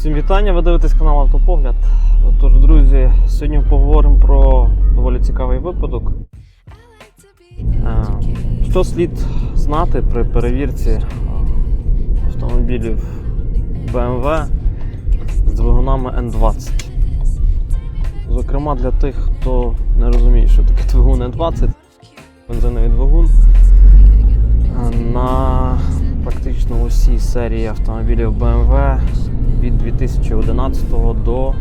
Всім вітання, ви дивитесь канал Автопогляд. Тож, друзі, сьогодні поговоримо про доволі цікавий випадок. Е, Що слід знати при перевірці е, автомобілів BMW з двигунами N20? Зокрема, для тих, хто не розуміє, що таке двигун N20, бензиновий двигун. Е, На практично усій серії автомобілів BMW від 2011 до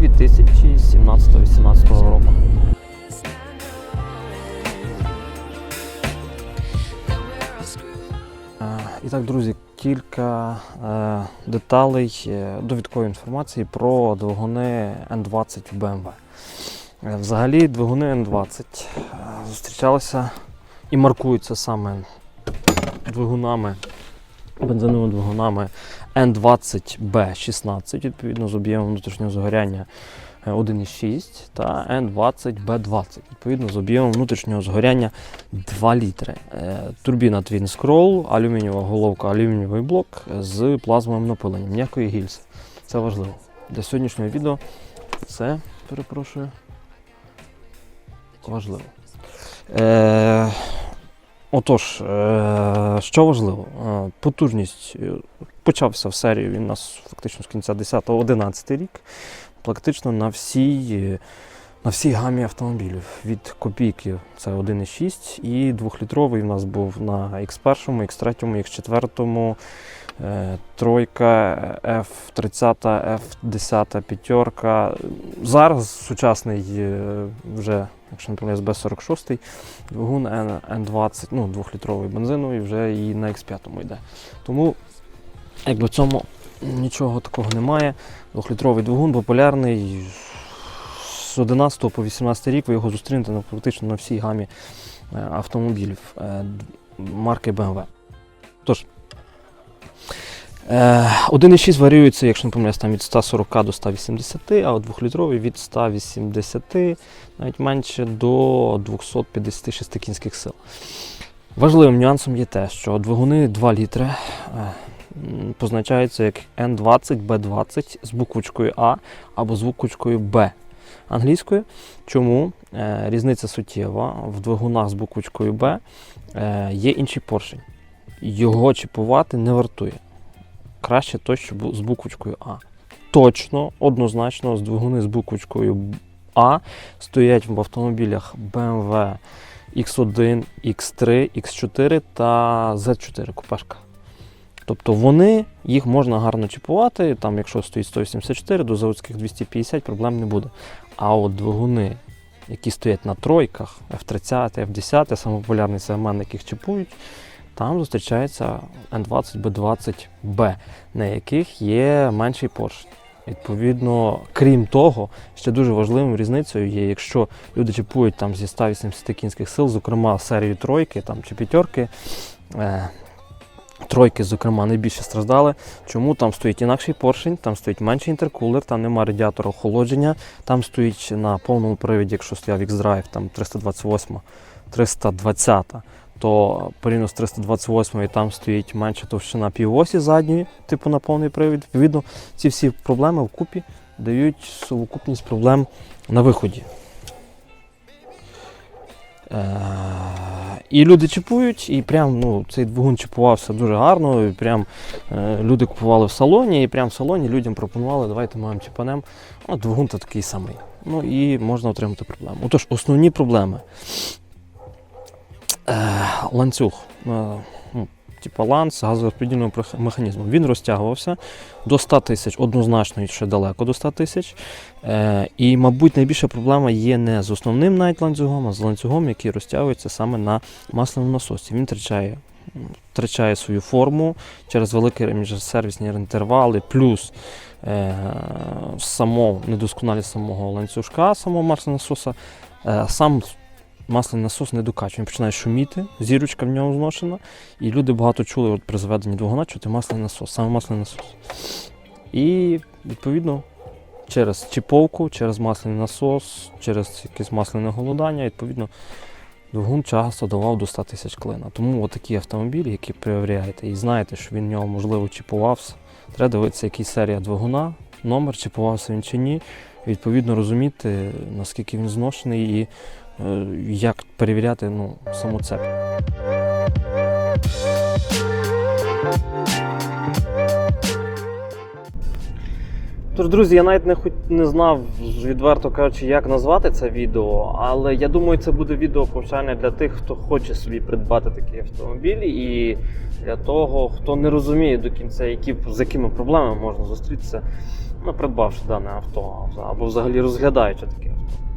2017-2018 року. Е, І так, друзі, кілька е, деталей е, довідкової інформації про двигуни N20 в BMW. Взагалі, двигуни N20 е, зустрічалися і маркуються саме двигунами, бензиновими двигунами N20B16, відповідно з об'ємом внутрішнього згоряння е, 1,6 та N20B20, відповідно з об'ємом внутрішнього згоряння 2 літри. Е, Турбіна Twin Scroll, алюмінієва головка, алюмінієвий блок з плазмовим напиленням, ніякої гільзи. Це важливо. Для сьогоднішнього відео це, перепрошую, важливо. Е, Отож, е, що важливо, е, потужність е, почався в серії. Він у нас фактично з кінця 10-11 рік, практично на всій, на всій гамі автомобілів. Від копійки це 1,6 і 2-літровий у нас був на X1, X3, X4, е, тройка, F30, F10, п'ятерка. Зараз сучасний е, вже, якщо не помиляюсь, Б46 двигун N- N20, ну, 2-літровий бензиновий, вже і на X5 йде. Тому якби в цьому нічого такого немає. 2-літровий двигун популярний. З 11 по 18 рік ви його зустрінете на, практично на всій гамі е, автомобілів е, марки BMW. Тож, е, 1,6 варіюється, якщо не помиляюсь, там від 140 до 180, а от 2-літровий від 180 навіть менше до 256 кінських сил. Важливим нюансом є те, що двигуни 2 літри е, позначаються як N20, B20 з буквочкою А або з буквочкою Б англійською. Чому Е, різниця суттєва в двигунах з буквочкою Б е, є інший поршень. Його чіпувати не вартує. Краще той, що з буквочкою А. Точно, однозначно, з двигуни з буквочкою А стоять в автомобілях BMW X1, X3, X4 та Z4 купешка. Тобто вони, їх можна гарно чіпувати, там, якщо стоїть 184, до заводських 250 проблем не буде. А от двигуни, які стоять на тройках, F30, F10, саме популярний сегмент, яких чіпують, там зустрічається N20, B20B, на яких є менший поршень. Відповідно, крім того, ще дуже важливою різницею є, якщо люди чіпують там зі 180 кінських сил, зокрема серію тройки там, чи п'ятерки. Е, тройки, зокрема, найбільше страждали. Чому там стоїть інакший поршень, там стоїть менший інтеркулер, там немає радіатора охолодження, там стоїть на повному привіді, якщо стояв X-Drive, там 328, 320, то порівняно з 328 там стоїть менша товщина півосі задньої, типу на повний привід. Відповідно, ці всі проблеми вкупі дають совокупність проблем на виході. Е, І люди чіпують, і прям ну, цей двигун чіпувався дуже гарно. І прям е, люди купували в салоні, і прям в салоні людям пропонували, давайте ми вам чіпанем. Ну, двигун то такий самий. Ну і можна отримати проблему. Отож, основні проблеми. Е, ланцюг. Е, ну, Типа ланц газорозподільного механізму. Він розтягувався до 100 тисяч, однозначно і ще далеко до 100 тисяч. Е, і, мабуть, найбільша проблема є не з основним навіть ланцюгом, а з ланцюгом, який розтягується саме на масляному насосі. Він втрачає, втрачає свою форму через великі міжсервісні інтервали, плюс е, само, недосконалість самого ланцюжка, самого маслонасоса. Е, сам масляний насос не докачує, він починає шуміти, зірочка в нього зношена, і люди багато чули от при заведенні двигуна, це масляний насос, саме масляний насос. І відповідно через чіповку, через масляний насос, через якесь масляне голодання, відповідно, двигун часто давав до 100 тисяч клина. Тому отакі автомобілі, які перевіряєте, і знаєте, що він в нього можливо чіпувався, треба дивитися, який серія двигуна, номер, чіпувався він чи ні. Відповідно розуміти, наскільки він зношений і як перевіряти ну, саму цепь. Тож, друзі, я навіть не хоч не знав, відверто кажучи, як назвати це відео, але я думаю, це буде відео повчальне для тих, хто хоче собі придбати такі автомобілі, і для того, хто не розуміє до кінця, які, з якими проблемами можна зустрітися, ну, придбавши дане авто, або взагалі розглядаючи таке авто.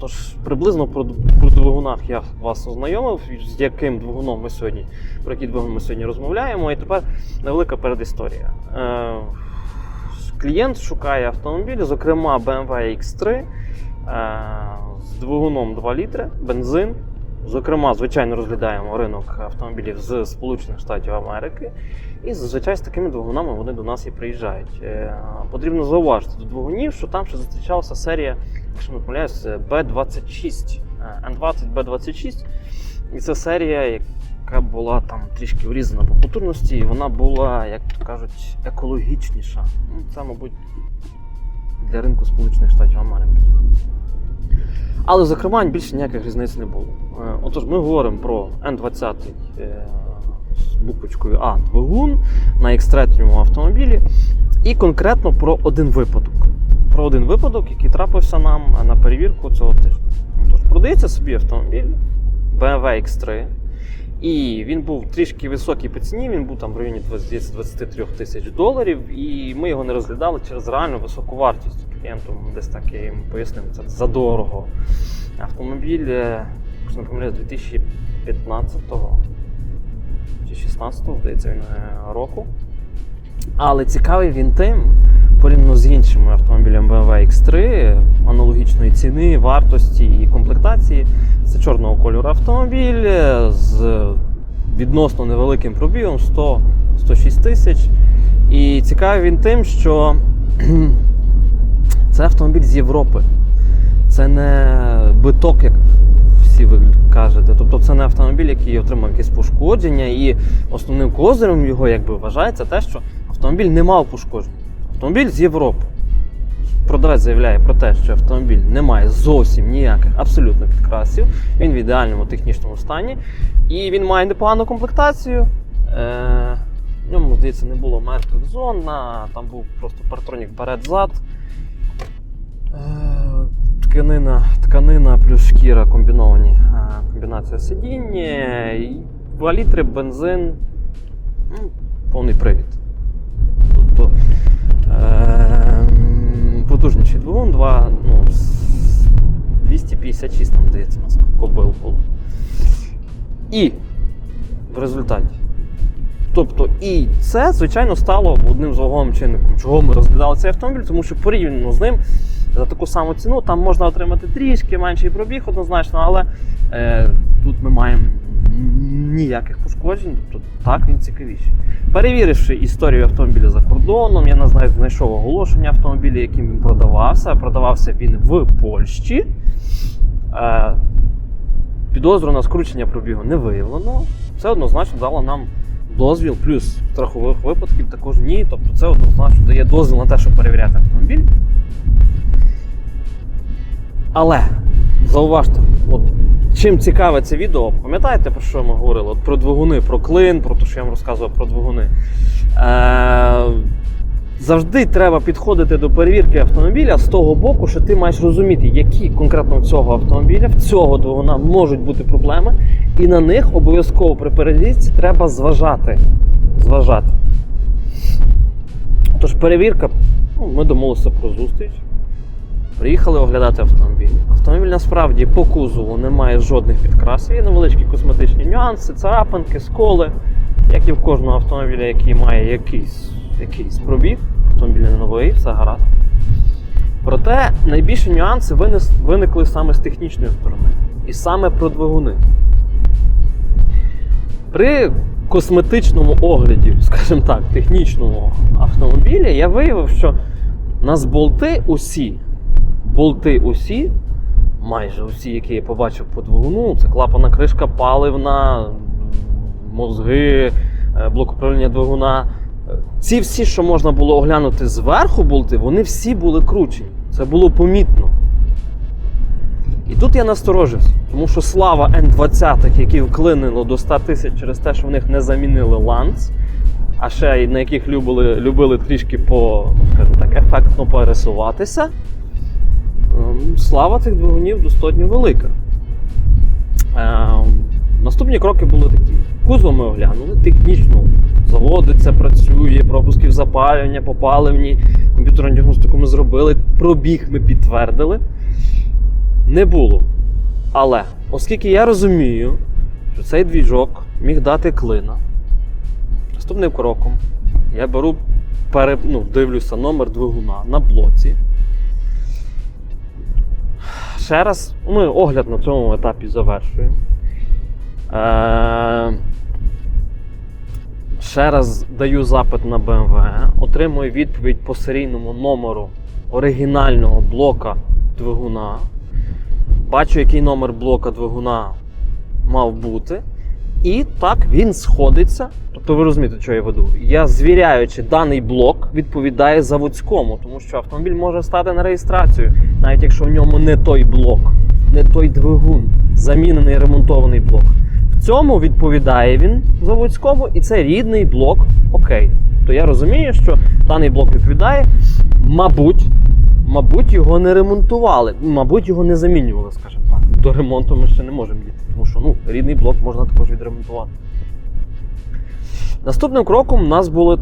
Тож, приблизно про, про двигунах я вас ознайомив, з яким двигуном ми сьогодні, про який двигун ми сьогодні розмовляємо. І тепер невелика передісторія. Е, клієнт шукає автомобіль, зокрема BMW X3 е, з двигуном 2 літри, бензин. Зокрема, звичайно, розглядаємо ринок автомобілів з Сполучених Штатів Америки. І зазвичай з такими двигунами вони до нас і приїжджають. Е, Потрібно зауважити до двигунів, що там ще зустрічалася серія, якщо не помиляюсь, B26, е, N20 B26. І це серія, яка була там трішки врізана по потужності, і вона була, як то кажуть, екологічніша. Ну, Це, мабуть, для ринку Сполучених Штатів Америки. Але зокрема більше ніяких різниць не було. Е, Отож, ми говоримо про N20 е, з буквочкою А двигун на X3 автомобілі, і конкретно про один випадок. Про один випадок, який трапився нам на перевірку цього тижня. Тож, продається собі автомобіль BMW X3. І він був трішки високий по ціні, він був там в районі 20 23 тисяч доларів, і ми його не розглядали через реально високу вартість. Клієнту десь так я їм пояснив, це задорого. Автомобіль, е, якщо не помиляюсь, 2015 чи 16-го, здається, він е, року. Але цікавий він тим, порівняно з іншими автомобілями BMW X3, аналогічної ціни, вартості і комплектації. Це чорного кольору автомобіль е, з відносно невеликим пробігом 100-106 тисяч. І цікавий він тим, що це автомобіль з Європи. Це не биток, як всі ви кажете. Тобто це не автомобіль, який отримав якесь пошкодження, і основним козирем його якби вважається те, що автомобіль не мав пошкоджень. Автомобіль з Європи. Продавець заявляє про те, що автомобіль не має зовсім ніяких абсолютно підкрасів. Він в ідеальному технічному стані. І він має непогану комплектацію. Е, в ньому, здається, не було мертвих зон, а там був просто партронік перед-зад. Е, тканина, тканина плюс шкіра комбіновані. е, Комбінація сидіння, 2 літри, бензин, ну, повний привід. Тобто е, потужніший двигун, 2, ну, 256, там здається, нас кобил було. І в результаті. Тобто, і це, звичайно, стало одним з ваговим чинником, чого ми розглядали цей автомобіль, тому що порівняно з ним за таку саму ціну там можна отримати трішки менший пробіг однозначно, але е, тут ми маємо ніяких пошкоджень, тобто так він цікавіший. Перевіривши історію автомобіля за кордоном, я знайшов оголошення автомобіля, яким він продавався. Продавався він в Польщі. Е, підозру на скручення пробігу не виявлено. Це однозначно дало нам дозвіл, плюс страхових випадків також ні. Тобто це однозначно дає дозвіл на те, щоб перевіряти автомобіль. Але зауважте, от чим цікаве це відео, пам'ятаєте, про що ми говорили? От про двигуни, про клин, про те, що я вам розказував про двигуни. Е- завжди треба підходити до перевірки автомобіля з того боку, що ти маєш розуміти, які конкретно в цього автомобіля, в цього двигуна можуть бути проблеми, і на них обов'язково при перевірці треба зважати. зважати. Тож перевірка, ну, ми домовилися про зустріч. Приїхали оглядати автомобіль. Автомобіль насправді по кузову не має жодних підкрасів, є невеличкі косметичні нюанси, царапинки, сколи, як і в кожного автомобіля, який має якийсь, якийсь пробіг. Автомобіль не новий, все гаразд. Проте найбільші нюанси виникли саме з технічної сторони. І саме про двигуни. При косметичному огляді, скажімо так, технічного автомобіля, я виявив, що у нас болти усі, болти усі майже усі, які я побачив по двигуну, це клапана кришка паливна, мозги, е, блок управління двигуна. Е, Ці всі, що можна було оглянути зверху болти, вони всі були кручені. Це було помітно. І тут я насторожився, тому що слава Н-20, які вклинило до 100 тисяч через те, що в них не замінили ланц, а ще й на яких любили, любили трішки по, скажімо так, ефектно пересуватися. Ем, Слава цих двигунів достатньо велика. Ем, Наступні кроки були такі. Кузов ми оглянули, технічно заводиться, працює, пропусків запалювання, попаливні, комп'ютерну діагностику ми зробили, пробіг ми підтвердили. Не було. Але, оскільки я розумію, що цей двіжок міг дати клина, наступним кроком я беру, пере, ну, дивлюся номер двигуна на блоці. Ще раз, ми огляд на цьому етапі завершуємо. Е, ще раз даю запит на BMW, отримую відповідь по серійному номеру оригінального блока двигуна. Бачу, який номер блока двигуна мав бути. І так він сходиться. Тобто ви розумієте, що я веду. Я звіряю, чи даний блок відповідає заводському, тому що автомобіль може стати на реєстрацію, навіть якщо в ньому не той блок, не той двигун, замінений ремонтований блок. В цьому відповідає він заводському, і це рідний блок. Окей. То я розумію, що даний блок відповідає, мабуть, мабуть, його не ремонтували, мабуть, його не замінювали, скажімо так. До ремонту ми ще не можемо дійти, тому що ну, рідний блок можна також відремонтувати. Наступним кроком у нас було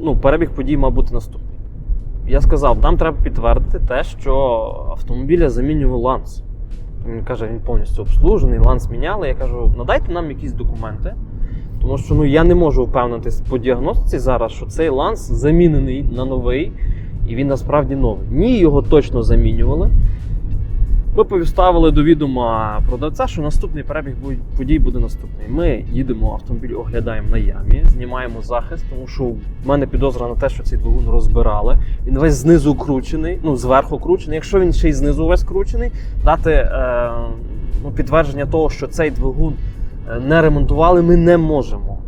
ну, перебіг подій, мав бути наступний. Я сказав, нам треба підтвердити те, що автомобіля замінював ланц. Він каже, він повністю обслужений, ланц міняли. Я кажу, надайте нам якісь документи. Тому що ну, я не можу впевнитись по діагностиці зараз, що цей ланц замінений на новий, і він насправді новий. Ні, його точно замінювали. Ми поставили до відома продавця, що наступний перебіг подій буде наступний. Ми їдемо, автомобіль оглядаємо на ямі, знімаємо захист, тому що в мене підозра на те, що цей двигун розбирали. Він весь знизу кручений, ну зверху кручений. Якщо він ще й знизу весь кручений, дати е, ну, підтвердження того, що цей двигун е, не ремонтували, ми не можемо.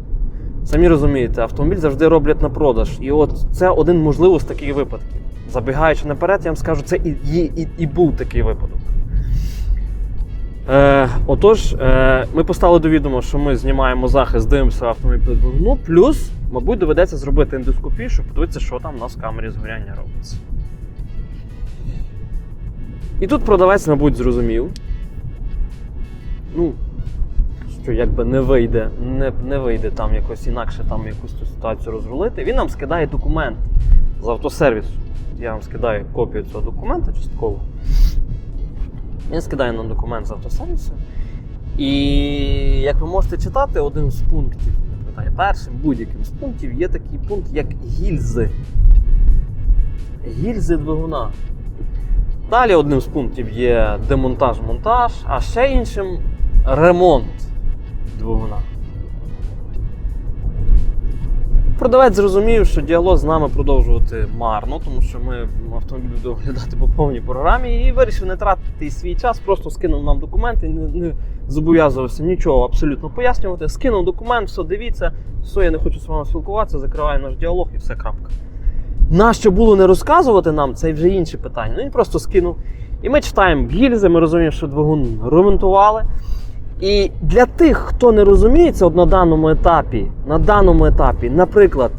Самі розумієте, автомобіль завжди роблять на продаж. І от це один можливо з таких випадків. Забігаючи наперед, я вам скажу, це і, і, і, був такий випадок. Е, отож, е, ми поставили до відома, що ми знімаємо захист, дивимося автомобіль двигуну, плюс, мабуть, доведеться зробити ендоскопію, щоб подивитися, що там у нас в камері згоряння робиться. І тут продавець, мабуть, зрозумів. Ну, що якби не вийде, не, не вийде там якось інакше там якусь ту ситуацію розрулити. Він нам скидає документ з автосервісу. Я вам скидаю копію цього документа частково. Він скидає нам документ з автосервісу. І як ви можете читати, один з пунктів, не першим будь-яким з пунктів є такий пункт, як гільзи. Гільзи двигуна. Далі одним з пунктів є демонтаж-монтаж, а ще іншим ремонт двигуна. Продавець зрозумів, що діалог з нами продовжувати марно, тому що ми автомобіль буде оглядати по повній програмі і вирішив не тратити свій час, просто скинув нам документи, не, не зобов'язувався нічого абсолютно пояснювати. Скинув документ, все, дивіться, все, я не хочу з вами спілкуватися, закриваю наш діалог і все крапка. Нащо було не розказувати нам, це вже інше питання. Ну він просто скинув. І ми читаємо гільзи, ми розуміємо, що двигун ремонтували. І для тих, хто не розуміється на даному етапі, на даному етапі, наприклад,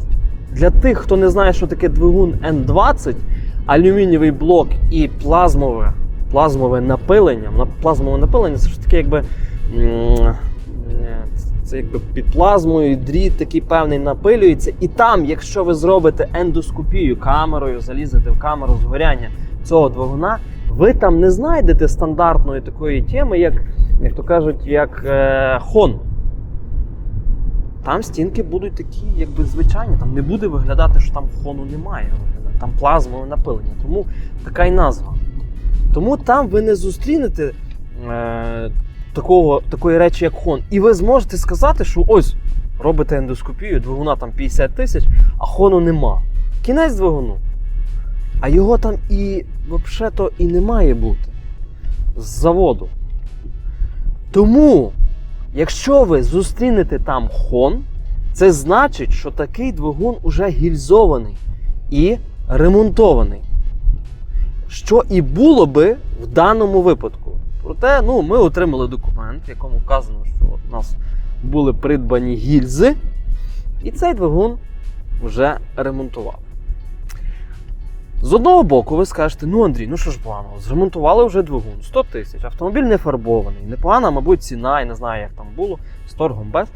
для тих, хто не знає, що таке двигун N20, алюмінієвий блок і плазмове, плазмове напилення. На- Плазмове напилення це ж таке, якби. Це якби під плазмою дріт такий певний напилюється. І там, якщо ви зробите ендоскопію камерою, залізете в камеру згоряння цього двигуна, ви там не знайдете стандартної такої теми, як, як то кажуть, як е, хон. Там стінки будуть такі, якби звичайні, там не буде виглядати, що там хону немає. Там плазмове напилення. Тому така й назва. Тому там ви не зустрінете е, такого, такої речі, як хон. І ви зможете сказати, що ось робите ендоскопію, двигуна там 50 тисяч, а хону нема. Кінець двигуну. А його там і взагалі-то і не має бути. з заводу. Тому, якщо ви зустрінете там хон, це значить, що такий двигун уже гільзований і ремонтований. Що і було би в даному випадку. Проте, ну, ми отримали документ, в якому вказано, що от у нас були придбані гільзи, і цей двигун вже ремонтував. З одного боку, ви скажете, ну Андрій, ну що ж поганого, зремонтували вже двигун, 100 тисяч, автомобіль не фарбований, непогана, мабуть, ціна, і не знаю, як там було, з торгом без.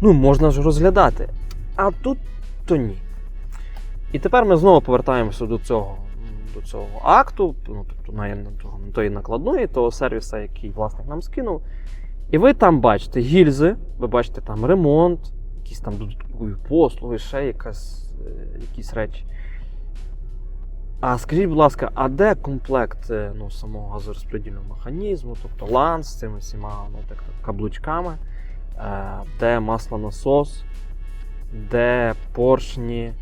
Ну, можна ж розглядати. А тут то ні. І тепер ми знову повертаємося до цього, до цього акту, ну, тобто на, на, на тої накладної, того сервіса, який власник нам скинув. І ви там бачите гільзи, ви бачите там ремонт, якісь там додаткові послуги, ще якась, е, якісь речі. А скажіть, будь ласка, а де комплект е, ну, самого газорозподільного механізму, тобто лан з цими всіма ну, так, так, каблучками, е, де маслонасос, де поршні,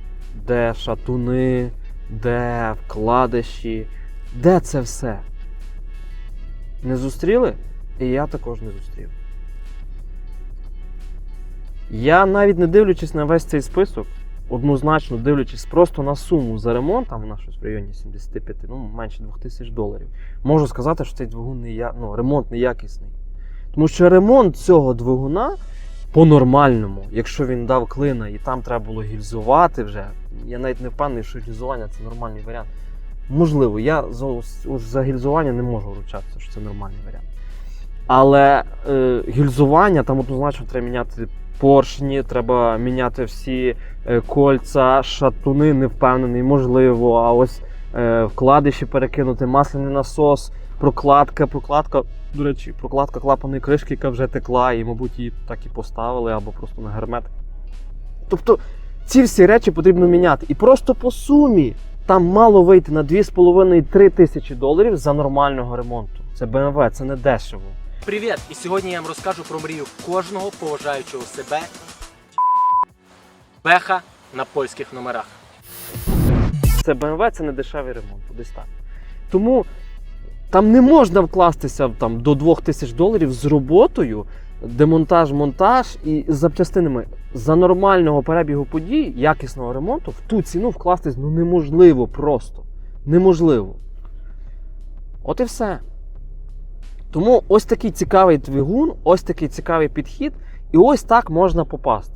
де шатуни, де вкладиші, де це все? Не зустріли? І я також не зустрів. Я навіть не дивлячись на весь цей список, однозначно дивлячись просто на суму за ремонт, там вона в районі 75, ну менше 2000 доларів, можу сказати, що цей двигун не я, ну, ремонт неякісний. Тому що ремонт цього двигуна по-нормальному, якщо він дав клина і там треба було гільзувати вже, я навіть не впевнений, що гільзування це нормальний варіант. Можливо, я за, за гільзування не можу вручатися, що це нормальний варіант. Але е, гільзування там однозначно треба міняти поршні, треба міняти всі е, кольця, шатуни, не впевнений, можливо. А ось е, вкладиші перекинути, масляний насос, прокладка, прокладка. До речі, прокладка клапаної кришки, яка вже текла, і, мабуть, її так і поставили, або просто на гермет. Тобто ці всі речі потрібно міняти. І просто по сумі там мало вийти на 2,5-3 тисячі доларів за нормального ремонту. Це BMW, це не дешево. Привіт! І сьогодні я вам розкажу про мрію кожного поважаючого себе беха на польських номерах. Це BMW, це не дешевий ремонт, десь так. Тому там не можна вкластися там, до 2000 доларів з роботою, демонтаж, монтаж і з запчастинами. За нормального перебігу подій, якісного ремонту, в ту ціну вкластись ну, неможливо просто. Неможливо. От і все. Тому ось такий цікавий двигун, ось такий цікавий підхід, і ось так можна попасти.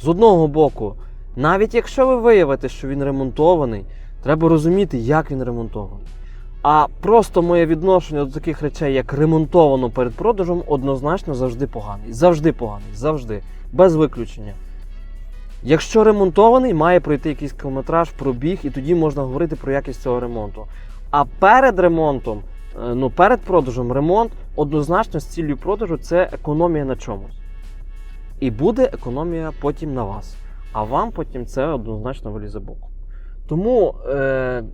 З одного боку, навіть якщо ви виявите, що він ремонтований, треба розуміти, як він ремонтований. А просто моє відношення до таких речей, як ремонтовано перед продажем, однозначно завжди поганий. Завжди поганий, завжди, без виключення. Якщо ремонтований, має пройти якийсь кілометраж, пробіг, і тоді можна говорити про якість цього ремонту. А перед ремонтом, е, ну перед продажем ремонт однозначно з ціллю продажу це економія на чомусь. І буде економія потім на вас. А вам потім це однозначно вилізе боку. Тому е,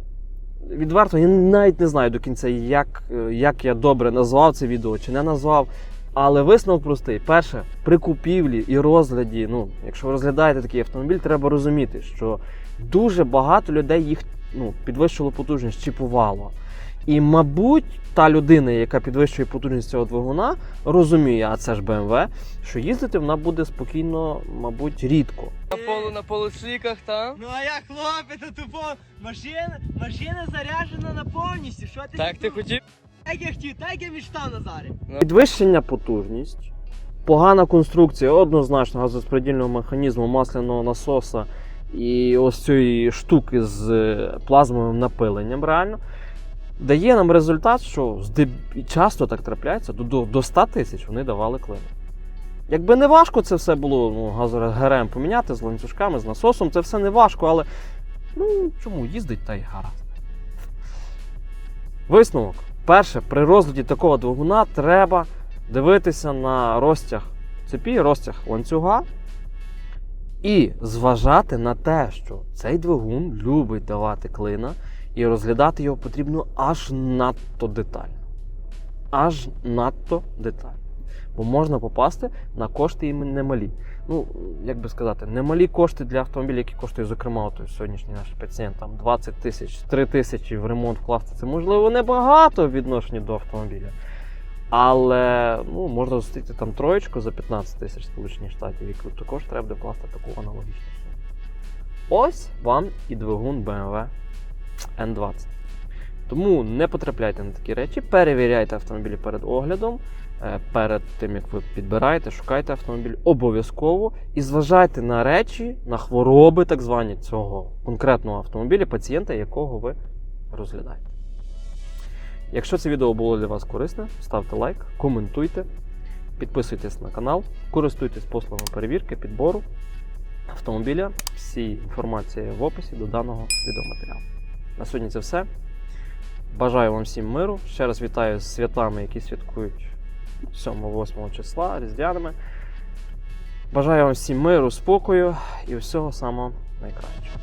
відверто я навіть не знаю до кінця, як, е, як я добре назвав це відео чи не назвав. Але висновок простий. Перше, при купівлі і розгляді, ну, якщо ви розглядаєте такий автомобіль, треба розуміти, що дуже багато людей їх ну, підвищило потужність, чіпувало. І, мабуть, та людина, яка підвищує потужність цього двигуна, розуміє, а це ж BMW, що їздити вона буде спокійно, мабуть, рідко. На полу на полусиках, та? Ну а як хлопець, тупо машина, машина заряджена на повністю. Що ти Так ти хотів? Так я хотів, так я мечтав Назарі. Підвищення потужність, погана конструкція однозначно газорозподільного механізму, масляного насоса і ось цієї штуки з е, плазмовим напиленням реально. Дає нам результат, що часто так трапляється, до, до, до 100 тисяч вони давали клини. Якби не важко це все було ну, газо- ГРМ поміняти з ланцюжками, з насосом, це все не важко, але ну чому їздить та й гаразд. Висновок. Перше, при розгляді такого двигуна треба дивитися на розтяг цепі, розтяг ланцюга і зважати на те, що цей двигун любить давати клина, і розглядати його потрібно аж надто детально. Аж надто детально. бо можна попасти на кошти і немалі. Ну, як би сказати, немалі кошти для автомобіля, які коштують, зокрема, от сьогоднішній наш пацієнт, там 20 тисяч, 3 тисячі в ремонт вкласти. Це можливо небагато в відношенні до автомобіля. Але ну, можна зустріти там троєчку за 15 тисяч Сполучених Штатів, яку також треба буде вкласти таку аналогічну суму. Ось вам і двигун BMW N20. Тому не потрапляйте на такі речі, перевіряйте автомобілі перед оглядом, е, перед тим як ви підбираєте, шукайте автомобіль обов'язково і зважайте на речі, на хвороби, так звані цього конкретного автомобіля, пацієнта, якого ви розглядаєте. Якщо це відео було для вас корисне, ставте лайк, коментуйте, підписуйтесь на канал, користуйтесь послугами перевірки, підбору автомобіля. Всі інформації в описі до даного відеоматеріалу. На сьогодні це все. Бажаю вам всім миру. Ще раз вітаю з святами, які святкують 7-8 числа різдвяними. Бажаю вам всім миру, спокою і всього самого найкращого.